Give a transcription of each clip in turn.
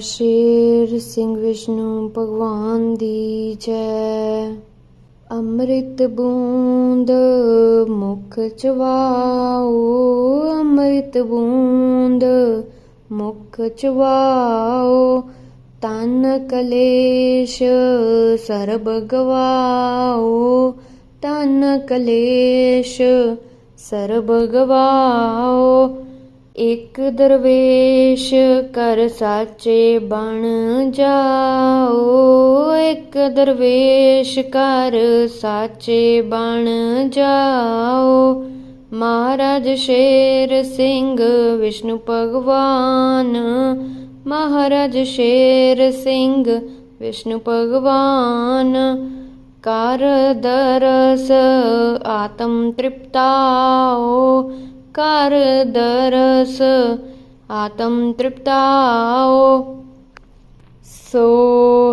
ਸ਼ੇਰ ਸਿੰਘ ਵਿਸ਼ਨੂੰ ਭਗਵਾਨ ਦੀ ਜੈ ਅੰਮ੍ਰਿਤ ਬੂੰਦ ਮੁਖ ਚਵਾਓ ਅੰਮ੍ਰਿਤ ਬੂੰਦ ਮੁਖ ਚਵਾਓ ਤਨ ਕਲੇਸ਼ ਸਰਬ ਗਵਾਓ ਤਨ ਕਲੇਸ਼ ਸਰਬ ਗਵਾਓ दरवेशकर साचे बण जक द्रवेशकर सा बण ज महाराज शेर सिंह विष्णु भगवन्। महाराज शेर सिंह विष्णु भगवन्। कर दरस आत्म तृप्ता ਕਰ ਦਰਸ, ਆਤਮ ਤ੍ਰਿਪਤਾਓ ਸੋ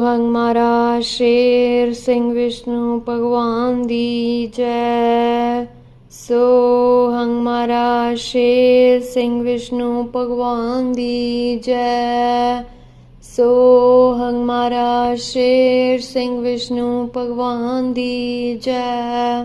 ਹੰਗ ਮਹਾਰਾਜ ਸ਼ੇਰ ਸਿੰਘ ਵਿਸ਼ਨੂੰ ਭਗਵਾਨ ਦੀ ਜੈ। ਸੋ ਹੰਗ ਮਹਾਰਾਜ ਸ਼ੇਰ ਸਿੰਘ ਵਿਸ਼ਨੂੰ ਭਗਵਾਨ ਦੀ ਜੈ। ਸੋ ਹੰਗ ਮਹਾਰਾਜ ਸ਼ੇਰ ਸਿੰਘ ਵਿਸ਼ਨੂੰ ਭਗਵਾਨ ਦੀ ਜੈ।